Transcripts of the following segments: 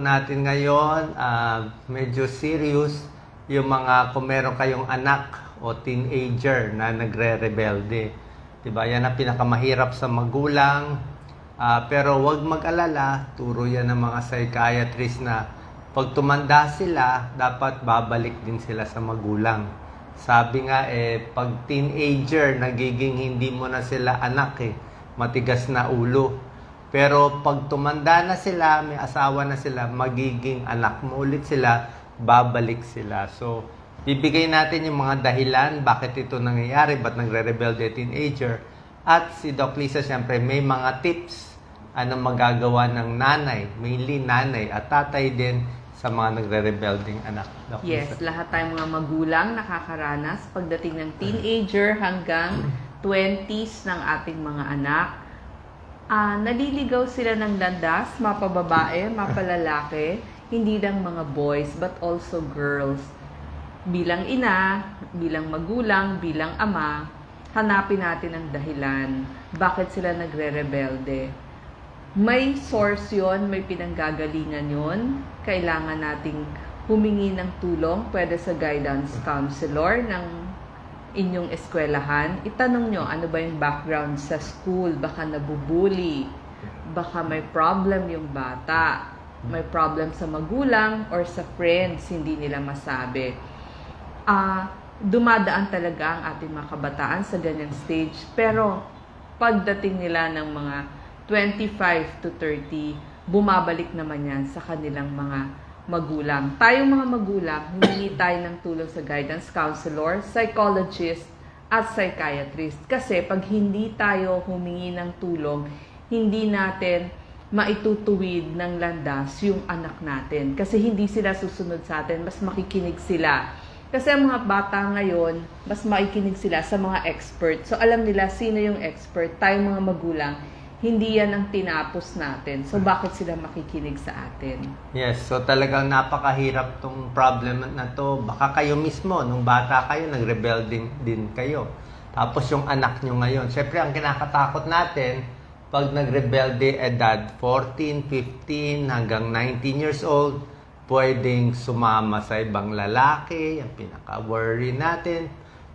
natin ngayon, ah, medyo serious yung mga kung meron kayong anak o teenager na nagre-rebelde. Diba? Yan ang pinakamahirap sa magulang. Ah, pero wag mag-alala, turo yan ng mga psychiatrist na pag tumanda sila, dapat babalik din sila sa magulang. Sabi nga eh, pag teenager, nagiging hindi mo na sila anak eh. Matigas na ulo. Pero pag tumanda na sila, may asawa na sila, magiging anak mo ulit sila, babalik sila. So, bibigay natin yung mga dahilan bakit ito nangyayari, ba't nagre-rebelde teenager. At si Doc Lisa, siyempre, may mga tips ano magagawa ng nanay, mainly nanay at tatay din sa mga nagre-rebelding anak. Doc Yes, Lisa. lahat tayong mga magulang nakakaranas pagdating ng teenager hanggang 20s ng ating mga anak. Ah, naliligaw sila ng landas, mapababae, mapalalaki, hindi lang mga boys but also girls. Bilang ina, bilang magulang, bilang ama, hanapin natin ang dahilan bakit sila nagre-rebelde. May source yon, may pinanggagalingan yon. Kailangan nating humingi ng tulong, pwede sa guidance counselor ng inyong eskwelahan. Itanong nyo, ano ba yung background sa school? Baka nabubuli, baka may problem yung bata, may problem sa magulang or sa friends, hindi nila masabi. Ah, dumadaan talaga ang ating mga kabataan sa ganyang stage, pero pagdating nila ng mga 25 to 30, bumabalik naman yan sa kanilang mga magulang. Tayong mga magulang, humingi tayo ng tulong sa guidance counselor, psychologist, at psychiatrist. Kasi pag hindi tayo humingi ng tulong, hindi natin maitutuwid ng landas yung anak natin. Kasi hindi sila susunod sa atin, mas makikinig sila. Kasi ang mga bata ngayon, mas makikinig sila sa mga expert. So alam nila sino yung expert, tayong mga magulang, hindi yan ang tinapos natin. So bakit sila makikinig sa atin? Yes, so talagang napakahirap tong problem na to. Baka kayo mismo, nung bata kayo, nag-rebel din, din kayo. Tapos yung anak nyo ngayon. Siyempre, ang kinakatakot natin, pag nag-rebelde edad 14, 15, hanggang 19 years old, pwedeng sumama sa ibang lalaki, yung pinaka-worry natin.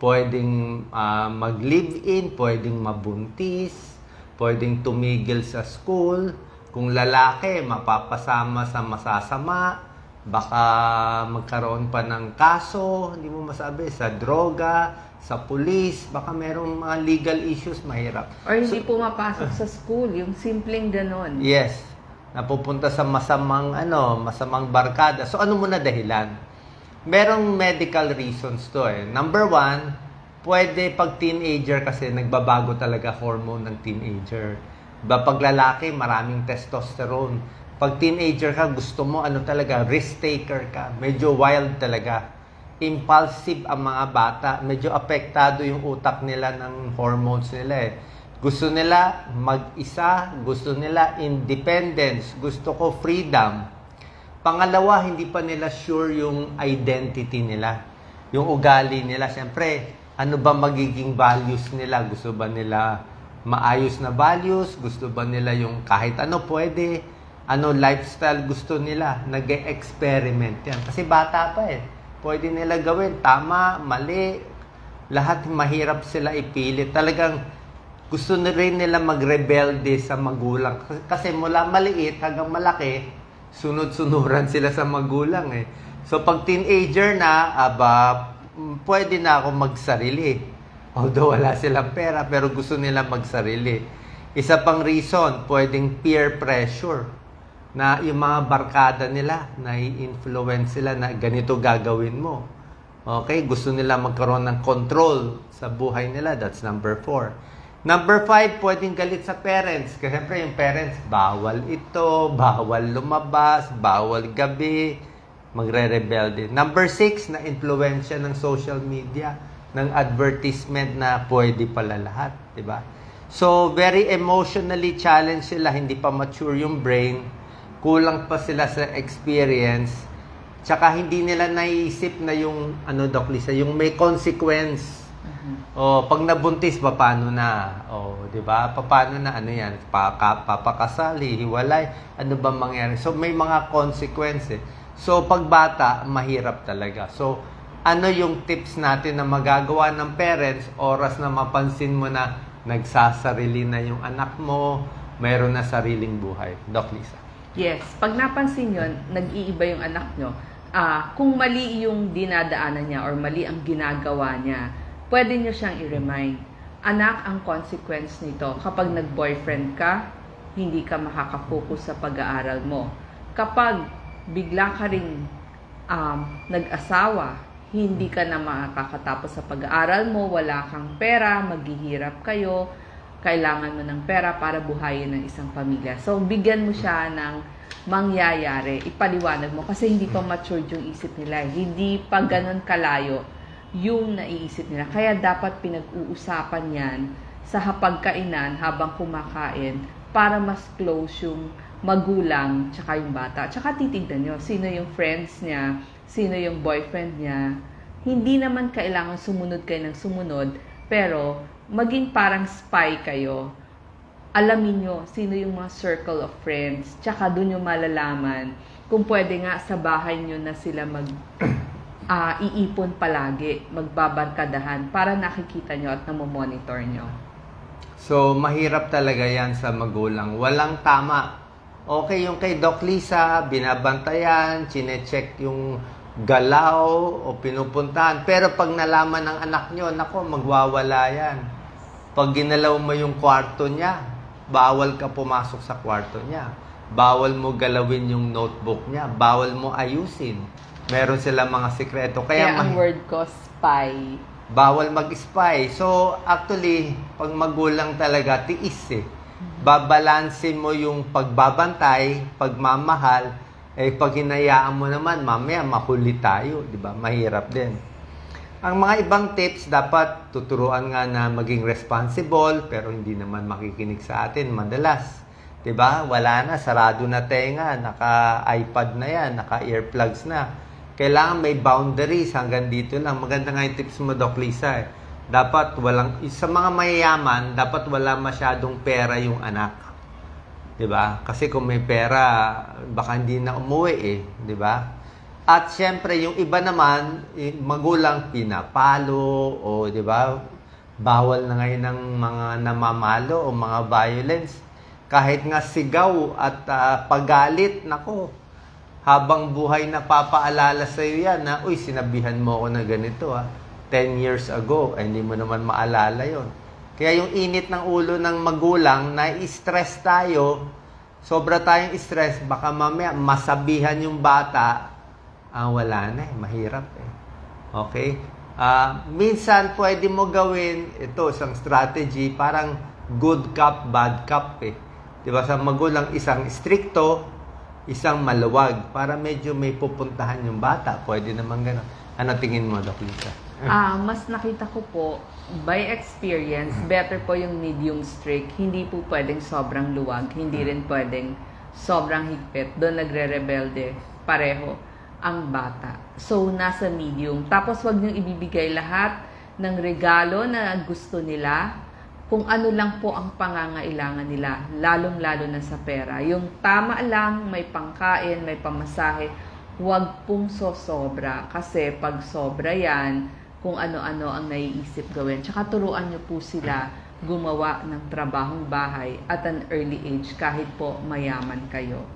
Pwedeng ah, mag-live-in, pwedeng mabuntis, pwedeng tumigil sa school. Kung lalaki, mapapasama sa masasama. Baka magkaroon pa ng kaso, hindi mo masabi, sa droga, sa pulis. Baka merong mga legal issues, mahirap. Or hindi pumapasok sa school, yung simpleng ganon. Yes, napupunta sa masamang ano, masamang barkada. So ano muna dahilan? Merong medical reasons to eh. Number one, pwede pag teenager kasi nagbabago talaga hormone ng teenager. Diba pag lalaki, maraming testosterone. Pag teenager ka, gusto mo ano talaga, risk taker ka. Medyo wild talaga. Impulsive ang mga bata. Medyo apektado yung utak nila ng hormones nila eh. Gusto nila mag-isa, gusto nila independence, gusto ko freedom. Pangalawa, hindi pa nila sure yung identity nila, yung ugali nila. Siyempre, ano ba magiging values nila? Gusto ba nila maayos na values? Gusto ba nila yung kahit ano pwede? Ano lifestyle gusto nila? nag experiment yan. Kasi bata pa eh. Pwede nila gawin. Tama, mali. Lahat mahirap sila ipilit. Talagang gusto na rin nila magrebelde sa magulang. Kasi mula maliit hanggang malaki, sunod-sunuran sila sa magulang eh. So pag teenager na, aba, pwede na ako magsarili. Although wala silang pera, pero gusto nila magsarili. Isa pang reason, pwedeng peer pressure na yung mga barkada nila, na influence sila na ganito gagawin mo. Okay, gusto nila magkaroon ng control sa buhay nila. That's number four. Number five, pwedeng galit sa parents. Kasi siyempre yung parents, bawal ito, bawal lumabas, bawal gabi, magre-rebelde. Number six, na influensya ng social media, ng advertisement na pwede pala lahat, di ba? So, very emotionally challenged sila, hindi pa mature yung brain, kulang pa sila sa experience, tsaka hindi nila naiisip na yung, ano Doc Lisa, yung may consequence O pag nabuntis, pa, paano na? O, 'di ba? Pa- Paano na ano 'yan? Paka, papakasali, hiwalay, ano ba mangyari? So may mga consequences. So pag bata, mahirap talaga. So ano yung tips natin na magagawa ng parents oras na mapansin mo na nagsasarili na yung anak mo, mayroon na sariling buhay. Doc Lisa. Yes, pag napansin yon, nag-iiba yung anak nyo. Ah, kung mali yung dinadaanan niya or mali ang ginagawa niya, pwede nyo siyang i-remind. Anak, ang consequence nito, kapag nag-boyfriend ka, hindi ka makakafocus sa pag-aaral mo. Kapag bigla ka ring um, nag-asawa, hindi ka na makakatapos sa pag-aaral mo, wala kang pera, maghihirap kayo, kailangan mo ng pera para buhayin ng isang pamilya. So, bigyan mo siya ng mangyayari, ipaliwanag mo kasi hindi pa matured yung isip nila. eh. Hindi pa ganun kalayo yung naiisip nila. Kaya dapat pinag-uusapan yan sa hapagkainan habang kumakain para mas close yung magulang tsaka yung bata. Tsaka titignan nyo sino yung friends niya, sino yung boyfriend niya. Hindi naman kailangan sumunod kayo ng sumunod, pero maging parang spy kayo. Alamin nyo sino yung mga circle of friends, tsaka doon yung malalaman kung pwede nga sa bahay nyo na sila mag ah, iipon palagi, magbabarkadahan para nakikita nyo at namomonitor nyo. So, mahirap talaga yan sa magulang. Walang tama. Okay, yung kay Doc Lisa, binabantayan, chinecheck yung galaw o pinupuntahan. Pero pag nalaman ng anak nyo, nako, magwawala yan. Pag ginalaw mo yung kwarto niya, bawal ka pumasok sa kwarto niya. Bawal mo galawin yung notebook niya. Bawal mo ayusin. Meron sila mga sikreto. Kaya, Kaya, ang word ko, spy. bawal mag-spy. So, actually, pag magulang talaga, tiis eh. Babalansin mo yung pagbabantay, pagmamahal, eh pag hinayaan mo naman, mamaya mahuli tayo, di ba? Mahirap din. Ang mga ibang tips, dapat tuturuan nga na maging responsible, pero hindi naman makikinig sa atin madalas. 'Di ba? Wala na, sarado na tenga, naka-iPad na 'yan, naka-earplugs na. Kailangan may boundaries hanggang dito lang. Maganda nga yung tips mo, Doc Lisa. Eh. Dapat walang, sa mga mayayaman, dapat wala masyadong pera yung anak. 'Di ba? Kasi kung may pera, baka hindi na umuwi eh, 'di ba? At syempre, yung iba naman, eh, magulang pinapalo o 'di ba? Bawal na ngayon ng mga namamalo o mga violence. Kahit nga sigaw at ah, paggalit, nako, habang buhay na papaalala sa iyo yan na, uy, sinabihan mo ako na ganito ah. 10 years ago, ay hindi mo naman maalala yon. Kaya yung init ng ulo ng magulang, na-stress tayo, sobra tayong stress, baka mamaya masabihan yung bata, ah, wala na eh, mahirap eh. Okay? Ah, minsan pwede mo gawin, ito, isang strategy, parang good cop, bad cop eh. Di ba? Sa magulang, isang stricto, isang maluwag, para medyo may pupuntahan yung bata. Pwede naman gano'n. Ano tingin mo, Doc Lisa? Ah, mas nakita ko po by experience, better po yung medium strict. Hindi po pwedeng sobrang luwag, hindi rin pwedeng sobrang higpit. Doon nagre-rebelde pareho ang bata. So nasa medium. Tapos wag niyong ibibigay lahat ng regalo na gusto nila kung ano lang po ang pangangailangan nila, lalong-lalo na sa pera. Yung tama lang, may pangkain, may pamasahe, huwag pong sosobra. Kasi pag sobra yan, kung ano-ano ang naiisip gawin. Tsaka turuan nyo po sila gumawa ng trabahong bahay at an early age kahit po mayaman kayo.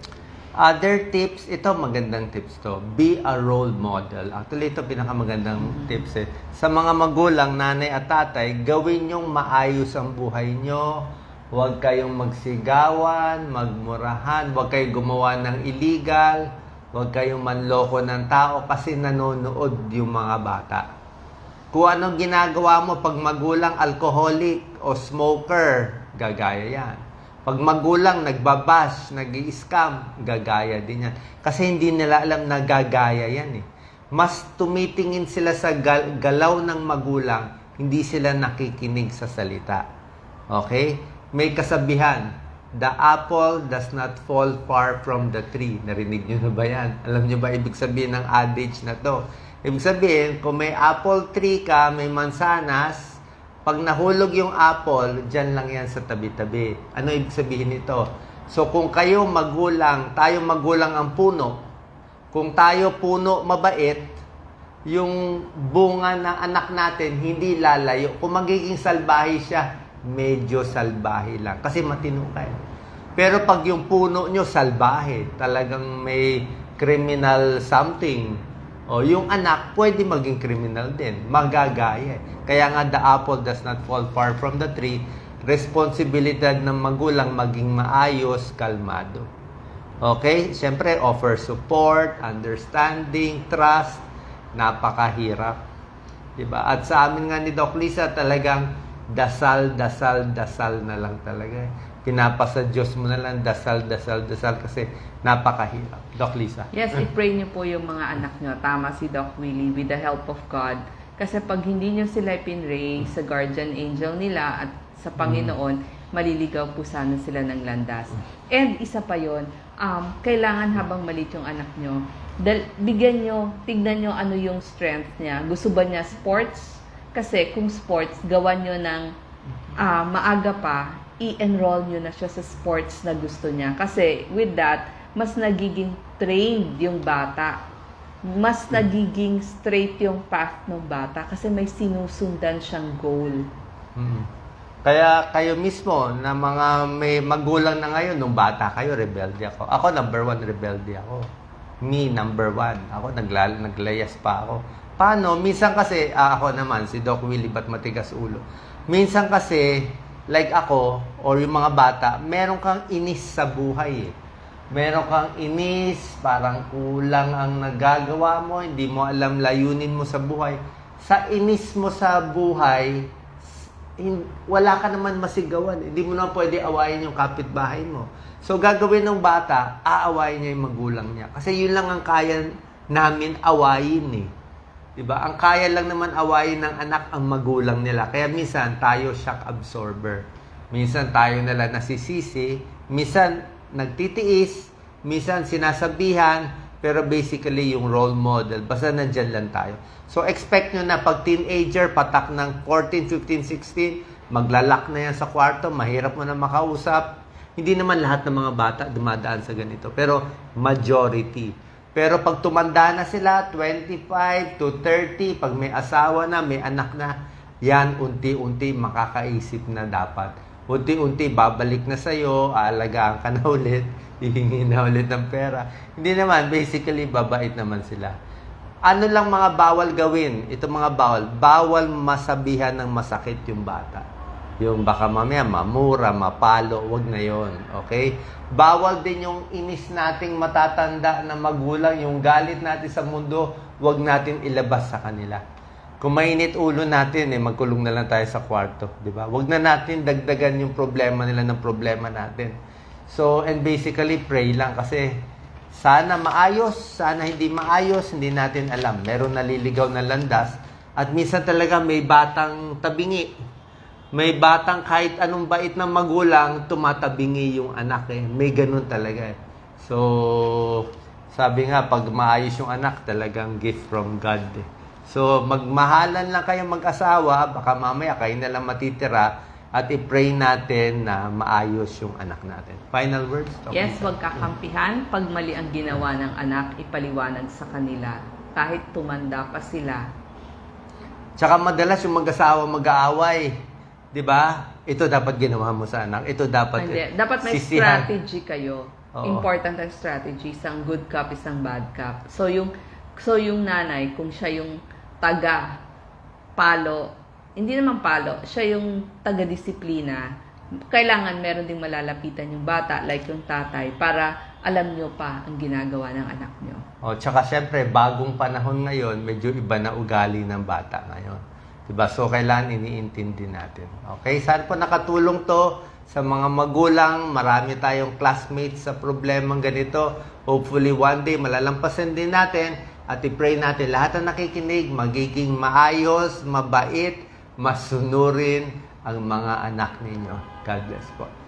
Other tips, ito magandang tips to. Be a role model. Actually, ito pinakamagandang tips eh. Sa mga magulang, nanay at tatay, gawin nyong maayos ang buhay nyo. Huwag kayong magsigawan, magmurahan, huwag kayong gumawa ng illegal, huwag kayong manloko ng tao kasi nanonood yung mga bata. Kung anong ginagawa mo pag magulang alcoholic o smoker, gagaya yan. Pag magulang nagbabash, nag scam gagaya din yan. Kasi hindi nila alam na gagaya yan eh. Mas tumitingin sila sa gal- galaw ng magulang, hindi sila nakikinig sa salita. Okay? May kasabihan, the apple does not fall far from the tree. Narinig nyo na ba yan? Alam nyo ba ibig sabihin ng adage na to? Ibig sabihin, kung may apple tree ka, may mansanas, Pag nahulog yung apple, dyan lang yan sa tabi-tabi. Ano ibig sabihin nito? So kung kayo magulang, tayo magulang ang puno, kung tayo puno mabait, yung bunga na anak natin hindi lalayo. Kung magiging salbahe siya, medyo salbahe lang. Kasi matino. Pero pag yung puno nyo salbahe, talagang may criminal something, o yung anak, pwede maging criminal din. Magagaya. Kaya nga the apple does not fall far from the tree. Responsibilidad ng magulang maging maayos, kalmado. Okay? Siyempre, offer support, understanding, trust. Napakahirap. Diba? At sa amin nga ni Doc Lisa, talagang dasal, dasal, dasal na lang talaga. Pinapasa Diyos mo na lang, dasal, dasal, dasal kasi napakahirap. Doc Lisa. Yes, i-pray niyo po yung mga anak niyo. Tama si Doc Willie, with the help of God. Kasi pag hindi niyo sila pinray sa guardian angel nila at sa Panginoon, maliligaw po sana sila ng landas. And isa pa yon, um, kailangan habang malit yung anak nyo, dal- bigyan nyo, tignan nyo ano yung strength niya. Gusto ba niya sports? Kasi kung sports, gawan nyo ng ah, maaga pa, i-enroll nyo na siya sa sports na gusto niya. Kasi with that, mas nagiging trained yung bata. Mas nagiging straight yung path ng bata kasi may sinusundan siyang goal. Mm. Kaya kayo mismo na mga may magulang na ngayon, nung bata kayo, rebelde ako. Ako, number one, rebelde ako. Me, number one. Ako, naglal naglayas pa ako. Paano? Minsan kasi, ah, ako naman, si Doc Willie, ba't matigas ulo? Minsan kasi, like ako, or yung mga bata, meron kang inis sa buhay eh. Meron kang inis, parang kulang ang nagagawa mo, hindi mo alam layunin mo sa buhay. Sa inis mo sa buhay, wala ka naman masigawan. Hindi mo na pwede awayin yung kapitbahay mo. So, gagawin ng bata, aawayin niya yung magulang niya. Kasi yun lang ang kaya namin awayin eh. 'Di ba? Ang kaya lang naman awayin ng anak ang magulang nila. Kaya minsan tayo shock absorber. Minsan tayo nila nasisisi, minsan nagtitiis, minsan sinasabihan, pero basically yung role model, basta nandyan lang tayo. So expect nyo na pag teenager, patak ng 14, 15, 16, maglalak na yan sa kwarto, mahirap mo na makausap. Hindi naman lahat ng mga bata dumadaan sa ganito, pero majority. Pero pag tumanda na sila, 25 to 30, pag may asawa na, may anak na, yan unti-unti makakaisip na dapat. Unti-unti babalik na sa'yo, aalagaan ka na ulit, hihingi na ulit ng pera. Hindi naman, basically, babait naman sila. Ano lang mga bawal gawin? Ito mga bawal. Bawal masabihan ng masakit yung bata. Yung baka mamaya mamura, mapalo, wag na yon Okay? Bawal din yung inis nating matatanda na magulang, yung galit natin sa mundo, wag natin ilabas sa kanila. Kung mainit ulo natin, eh, magkulong na lang tayo sa kwarto. Di ba? Wag na natin dagdagan yung problema nila ng problema natin. So, and basically, pray lang kasi sana maayos, sana hindi maayos, hindi natin alam. Meron naliligaw na landas at minsan talaga may batang tabingi. May batang kahit anong bait ng magulang, tumatabingi yung anak eh. May ganun talaga eh. So, sabi nga, pag maayos yung anak, talagang gift from God eh. So, magmahalan lang kayo mag-asawa, baka mamaya kayo na lang matitira at i-pray natin na maayos yung anak natin. Final words? Yes, Lisa? wag kakampihan. Pag mali ang ginawa ng anak, ipaliwanag sa kanila. Kahit tumanda pa sila. Tsaka madalas yung mag-asawa mag-aaway. 'Di ba? Ito dapat ginawa mo sa anak. Ito dapat Hindi, dapat may sisihan. strategy kayo. Oo. Important ang strategy. Isang good cop, isang bad cop. So yung so yung nanay, kung siya yung taga palo, hindi naman palo, siya yung taga disiplina. Kailangan meron ding malalapitan yung bata like yung tatay para alam nyo pa ang ginagawa ng anak nyo. O, tsaka syempre, bagong panahon ngayon, medyo iba na ugali ng bata ngayon. Diba? So, kailangan iniintindi natin. Okay? Saan po nakatulong to sa mga magulang? Marami tayong classmates sa problemang ganito. Hopefully, one day, malalampasan din natin at i-pray natin lahat na nakikinig, magiging maayos, mabait, masunurin ang mga anak ninyo. God bless po.